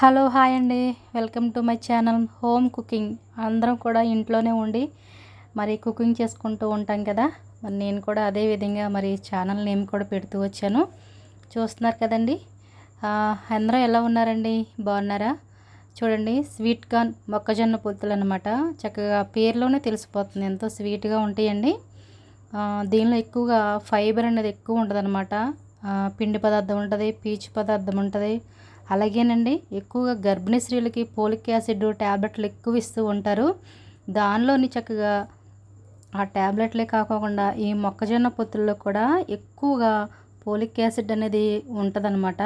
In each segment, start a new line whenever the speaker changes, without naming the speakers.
Hello hi అండి. Welcome to my channel home cooking. అందరం కూడా ఇంట్లోనే ఉండి మరి కుకింగ్ చేసుకుంటూ ఉంటాం కదా. మరి నేను కూడా అదే విధంగా మరి ఛానల్ నేమ్ కూడా పెడుతూ వచ్చాను. చూస్తున్నారు కదండి? అందరూ ఎలా ఉన్నారండి? బాగున్నారా? చూడండి స్వీట్ కార్న్ మొక్కజొన్న పొత్తులు అనమాట చక్కగా పేరులోనే తెలిసిపోతుంది. ఎంతో స్వీట్గా ఉంటాయండి. దీనిలో ఎక్కువగా ఫైబర్ అనేది ఎక్కువ ఉంటుంది పిండి పదార్థం ఉంటుంది పీచు పదార్థం ఉంటుంది అలాగేనండి ఎక్కువగా గర్భిణీ స్త్రీలకి పోలిక్ యాసిడ్ ట్యాబ్లెట్లు ఎక్కువ ఇస్తూ ఉంటారు. దానిలోని చక్కగా ఆ ట్యాబ్లెట్లే కాకుండా ఈ మొక్కజొన్న పొత్తుల్లో కూడా ఎక్కువగా పోలిక్ యాసిడ్ అనేది ఉంటుందన్నమాట.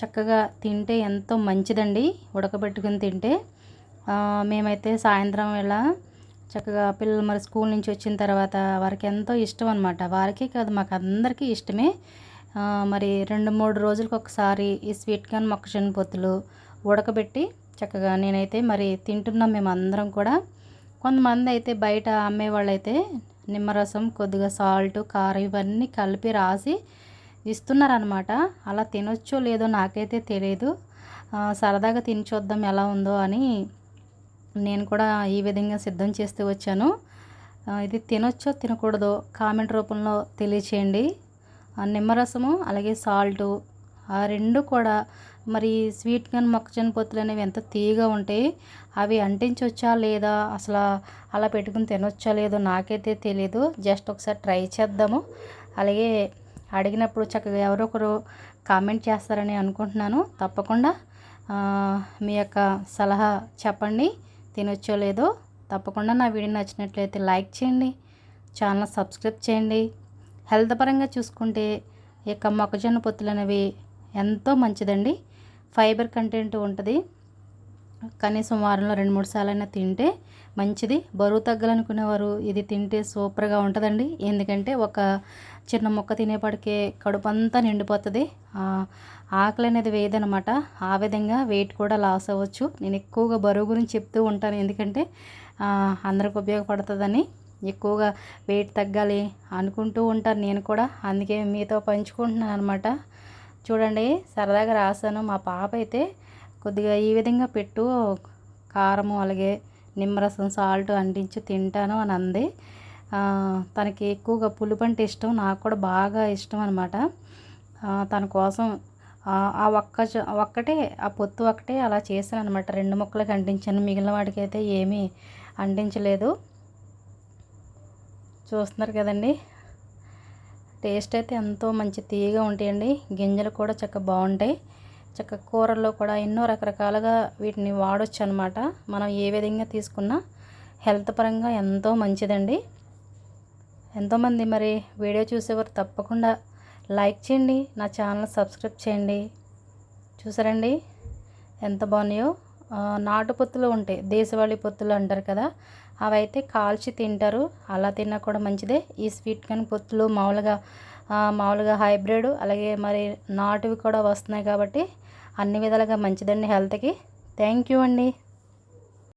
చక్కగా తింటే ఎంతో మంచిదండి ఉడకబెట్టుకుని తింటే. మేమైతే సాయంత్రం వేళ చక్కగా పిల్లలు మరి స్కూల్ నుంచి వచ్చిన తర్వాత వారికి ఎంతో ఇష్టం అనమాట వారికి కాదు మాకు అందరికీ ఇష్టమే. మరి రెండు మూడు రోజులకు ఒకసారి ఈ స్వీట్ కార్న్ మొక్కజొన్న పొత్తులు ఉడకబెట్టి చక్కగా నేనైతే మరి తింటున్నాం మేము అందరం కూడా. కొంతమంది అయితే బయట అమ్మే వాళ్ళైతే నిమ్మరసం కొద్దిగా సాల్ట్ కారం ఇవన్నీ కలిపి రాసి ఇస్తున్నారనమాట అలా తినొచ్చో లేదో నాకైతే తెలియదు సరదాగా తిని చూద్దాం ఎలా ఉందో అని నేను కూడా ఈ విధంగా సిద్ధం చేస్తూ వచ్చాను. ఇది తినొచ్చో తినకూడదో కామెంట్ రూపంలో తెలియచేయండి. నిమ్మరసము అలాగే సాల్టు ఆ రెండు కూడా మరి స్వీట్ కానీ మొక్కజొన్న పొత్తులు అనేవి ఎంత తీయగా ఉంటాయి అవి అంటించవచ్చా లేదా అసలు అలా పెట్టుకుని తినొచ్చా లేదో నాకైతే తెలియదు జస్ట్ ఒకసారి ట్రై చేద్దాము. అలాగే అడిగినప్పుడు చక్కగా ఎవరో ఒకరు కామెంట్ చేస్తారని అనుకుంటున్నాను. తప్పకుండా మీ యొక్క సలహా చెప్పండి తినొచ్చో లేదో. తప్పకుండా నా వీడియో నచ్చినట్లయితే లైక్ చేయండి ఛానల్ సబ్స్క్రైబ్ చేయండి. హెల్త్ పరంగా చూసుకుంటే యొక్క మొక్కజొన్న పొత్తులు అనేవి ఎంతో మంచిదండి. ఫైబర్ కంటెంట్ ఉంటుంది. కనీసం వారంలో రెండు మూడు సార్లైనా తింటే మంచిది. బరువు తగ్గాలనుకునేవారు ఇది తింటే సూపర్గా ఉంటుందండి. ఎందుకంటే ఒక చిన్న మొక్క తినేపాటికే కడుపు అంతా నిండిపోతుంది. ఆకలి అనేది వేయదనమాట ఆ విధంగా వెయిట్ కూడా లాస్ అవ్వచ్చు. నేను ఎక్కువగా బరువు గురించి చెప్తూ ఉంటాను. ఎందుకంటే అందరికి ఉపయోగపడుతుందని. ఎక్కువగా వెయిట్ తగ్గాలి అనుకుంటూ ఉంటాను నేను కూడా అందుకే మీతో పంచుకుంటున్నాను అనమాట చూడండి సరదాగా రాశాను. మా పాప అయితే కొద్దిగా ఈ విధంగా పెట్టు కారము అలాగే నిమ్మరసం సాల్ట్ అంటించి తింటాను అని అంది. తనకి ఎక్కువగా పులుపు అంటే ఇష్టం. నాకు కూడా బాగా ఇష్టం అనమాట తన కోసం ఆ ఒక్క ఒక్కటే ఆ పొత్తు ఒక్కటే అలా చేశాను అనమాట రెండు ముక్కలకి అంటించాను. మిగిలిన వాడికైతే ఏమీ అంటించలేదు. చూస్తున్నారు కదండి. టేస్ట్ అయితే ఎంతో మంచి తీయగా ఉంటాయండి. గింజలు కూడా చక్క బాగుంటాయి. చక్క కూరల్లో కూడా ఎన్నో రకరకాలుగా వీటిని వాడొచ్చు అనమాట మనం ఏ విధంగా తీసుకున్నా హెల్త్ పరంగా ఎంతో మంచిదండి. ఎంతోమంది మరి వీడియో చూసేవారు తప్పకుండా లైక్ చేయండి. నా ఛానల్ సబ్స్క్రైబ్ చేయండి. చూసారండి? ఎంత బాగున్నాయో. నాటు పొత్తులు ఉంటాయి. దేశవాళీ పొత్తులు అంటారు కదా అవి అయితే కాల్చి తింటారు. అలా తిన్నా కూడా మంచిదే. ఈ స్వీట్ కానీ పొత్తులు మామూలుగా మామూలుగా హైబ్రిడ్ అలాగే మరి నాటువి కూడా వస్తున్నాయి కాబట్టి అన్ని విధాలుగా మంచిదండి హెల్త్కి. థ్యాంక్ యూ అండి.